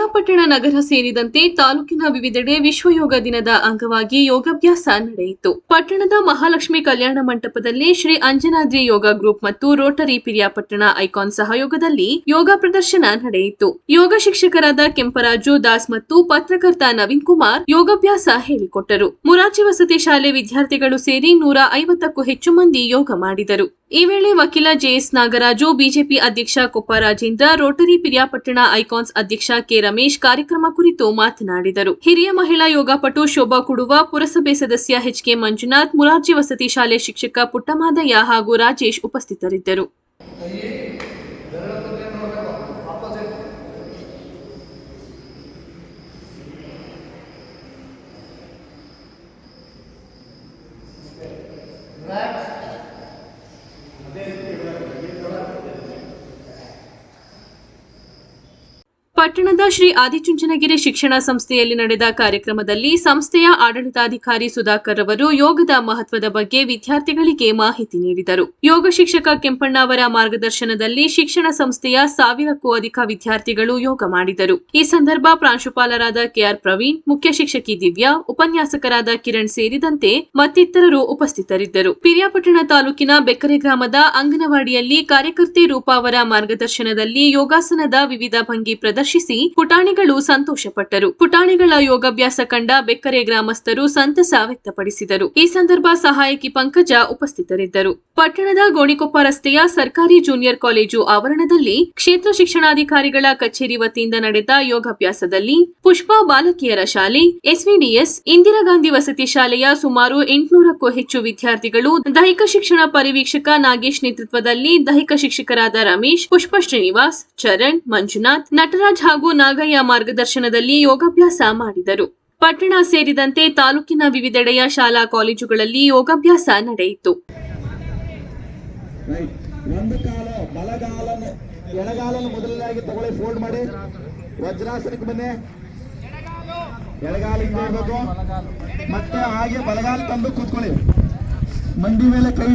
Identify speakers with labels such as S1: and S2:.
S1: ಪಿರಿಯಾಪಟ್ಟಣ ನಗರ ಸೇರಿದಂತೆ ತಾಲೂಕಿನ ವಿವಿಧೆಡೆ ವಿಶ್ವ ಯೋಗ ದಿನದ ಅಂಗವಾಗಿ ಯೋಗಾಭ್ಯಾಸ ನಡೆಯಿತು. ಪಟ್ಟಣದ ಮಹಾಲಕ್ಷ್ಮಿ ಕಲ್ಯಾಣ ಮಂಟಪದಲ್ಲಿ ಶ್ರೀ ಅಂಜನಾದ್ರಿ ಯೋಗ ಗ್ರೂಪ್ ಮತ್ತು ರೋಟರಿ ಪಿರಿಯಾಪಟ್ಟಣ ಐಕಾನ್ ಸಹಯೋಗದಲ್ಲಿ ಯೋಗ ಪ್ರದರ್ಶನ ನಡೆಯಿತು. ಯೋಗ ಶಿಕ್ಷಕರಾದ ಕೆಂಪರಾಜು ದಾಸ್ ಮತ್ತು ಪತ್ರಕರ್ತ ನವೀನ್ ಕುಮಾರ್ ಯೋಗಾಭ್ಯಾಸ ಹೇಳಿಕೊಟ್ಟರು. ಮುರಾಜಿ ವಸತಿ ಶಾಲೆ ವಿದ್ಯಾರ್ಥಿಗಳು ಸೇರಿ ನೂರ ಐವತ್ತಕ್ಕೂ ಹೆಚ್ಚು ಮಂದಿ ಯೋಗ ಮಾಡಿದರು. ಈ ವೇಳೆ ವಕೀಲ ಜೆಎಸ್ ನಾಗರಾಜು, ಬಿಜೆಪಿ ಅಧ್ಯಕ್ಷ ಕೊಪ್ಪ ರಾಜೇಂದ್ರ, ರೋಟರಿ ಪಿರಿಯಾಪಟ್ಟಣ ಐಕಾನ್ಸ್ ಅಧ್ಯಕ್ಷ ಕೆ ರಮೇಶ್ ಕಾರ್ಯಕ್ರಮ ಕುರಿತು ಮಾತನಾಡಿದರು. ಹಿರಿಯ ಮಹಿಳಾ ಯೋಗಪಟು ಶೋಭಾ ಕುಡುವ, ಪುರಸಭೆ ಸದಸ್ಯ ಎಚ್ಕೆ ಮಂಜುನಾಥ್, ಮುರಾರ್ಜಿ ವಸತಿ ಶಾಲೆ ಶಿಕ್ಷಕ ಪುಟ್ಟಮಾದಯ್ಯ ಹಾಗೂ ರಾಜೇಶ್ ಉಪಸ್ಥಿತರಿದ್ದರು. ಪಟ್ಟಣದ ಶ್ರೀ ಆದಿಚುಂಚನಗಿರಿ ಶಿಕ್ಷಣ ಸಂಸ್ಥೆಯಲ್ಲಿ ನಡೆದ ಕಾರ್ಯಕ್ರಮದಲ್ಲಿ ಸಂಸ್ಥೆಯ ಆಡಳಿತಾಧಿಕಾರಿ ಸುಧಾಕರ್ ಅವರು ಯೋಗದ ಮಹತ್ವದ ಬಗ್ಗೆ ವಿದ್ಯಾರ್ಥಿಗಳಿಗೆ ಮಾಹಿತಿ ನೀಡಿದರು. ಯೋಗ ಶಿಕ್ಷಕ ಕೆಂಪಣ್ಣ ಅವರ ಮಾರ್ಗದರ್ಶನದಲ್ಲಿ ಶಿಕ್ಷಣ ಸಂಸ್ಥೆಯ ಸಾವಿರಕ್ಕೂ ಅಧಿಕ ವಿದ್ಯಾರ್ಥಿಗಳು ಯೋಗ ಮಾಡಿದರು. ಈ ಸಂದರ್ಭ ಪ್ರಾಂಶುಪಾಲರಾದ ಕೆಆರ್ ಪ್ರವೀಣ್, ಮುಖ್ಯ ಶಿಕ್ಷಕಿ ದಿವ್ಯಾ, ಉಪನ್ಯಾಸಕರಾದ ಕಿರಣ್ ಸೇರಿದಂತೆ ಮತ್ತಿತರರು ಉಪಸ್ಥಿತರಿದ್ದರು. ಪಿರಿಯಾಪಟ್ಟಣ ತಾಲೂಕಿನ ಬೆಕ್ಕರೆ ಗ್ರಾಮದ ಅಂಗನವಾಡಿಯಲ್ಲಿ ಕಾರ್ಯಕರ್ತೆ ರೂಪಾ ಅವರ ಮಾರ್ಗದರ್ಶನದಲ್ಲಿ ಯೋಗಾಸನದ ವಿವಿಧ ಭಂಗಿ ಪ್ರದರ್ಶಿಸಿ ಪುಟಾಣಿಗಳು ಸಂತೋಷಪಟ್ಟರು. ಪುಟಾಣಿಗಳ ಯೋಗಾಭ್ಯಾಸ ಕಂಡ ಬೆಕ್ಕರೆ ಗ್ರಾಮಸ್ಥರು ಸಂತಸ ವ್ಯಕ್ತಪಡಿಸಿದರು. ಈ ಸಂದರ್ಭ ಸಹಾಯಕಿ ಪಂಕಜ ಉಪಸ್ಥಿತರಿದ್ದರು. ಪಟ್ಟಣದ ಗೋಣಿಕೊಪ್ಪ ರಸ್ತೆಯ ಸರ್ಕಾರಿ ಜೂನಿಯರ್ ಕಾಲೇಜು ಆವರಣದಲ್ಲಿ ಕ್ಷೇತ್ರ ಶಿಕ್ಷಣಾಧಿಕಾರಿಗಳ ಕಚೇರಿ ವತಿಯಿಂದ ನಡೆದ ಯೋಗಾಭ್ಯಾಸದಲ್ಲಿ ಪುಷ್ಪಾ ಬಾಲಕಿಯರ ಶಾಲೆ, ಎಸ್ವಿಡಿಎಸ್, ಇಂದಿರಾ ಗಾಂಧಿ ವಸತಿ ಶಾಲೆಯ ಸುಮಾರು ಎಂಟುನೂರಕ್ಕೂ ಹೆಚ್ಚು ವಿದ್ಯಾರ್ಥಿಗಳು ದೈಹಿಕ ಶಿಕ್ಷಣ ಪರಿವೀಕ್ಷಕ ನಾಗೇಶ್ ನೇತೃತ್ವದಲ್ಲಿ ದೈಹಿಕ ಶಿಕ್ಷಕರಾದ ರಮೇಶ್, ಪುಷ್ಪ ಶ್ರೀನಿವಾಸ್, ಚರಣ್, ಮಂಜುನಾಥ್ ನಟರಾಜ್ ಹಾಗೂ ನಾಗಯ್ಯ ಮಾರ್ಗದರ್ಶನದಲ್ಲಿ ಯೋಗಾಭ್ಯಾಸ ಮಾಡಿದರು. ಪಟ್ಟಣ ಸೇರಿದಂತೆ ತಾಲೂಕಿನ ವಿವಿಧೆಡೆಯ ಶಾಲಾ ಕಾಲೇಜುಗಳಲ್ಲಿ ಯೋಗಾಭ್ಯಾಸ ನಡೆಯಿತು.
S2: ರೈಟ್ ಒಂದು ಕಾಲ ಬಲಗಾಲನ್ನು ಎಡಗಾಲನ್ನು ಮೊದಲನೇದಾಗಿ ತಗೊಳ್ಳಿ ಫೋಲ್ಡ್ ಮಾಡಿ. ವಜ್ರಾಸನಕ್ಕೆ ಬನ್ನಿ. ಎಡಗಾಲ ಹಿಂಗ್ ನೋಡ್ಬೇಕು ಮತ್ತೆ ಹಾಗೆ ಬಲಗಾಲ ತಂದು ಕೂತ್ಕೊಳ್ಳಿ. ಮಂಡಿ ಮೇಲೆ ಕೈ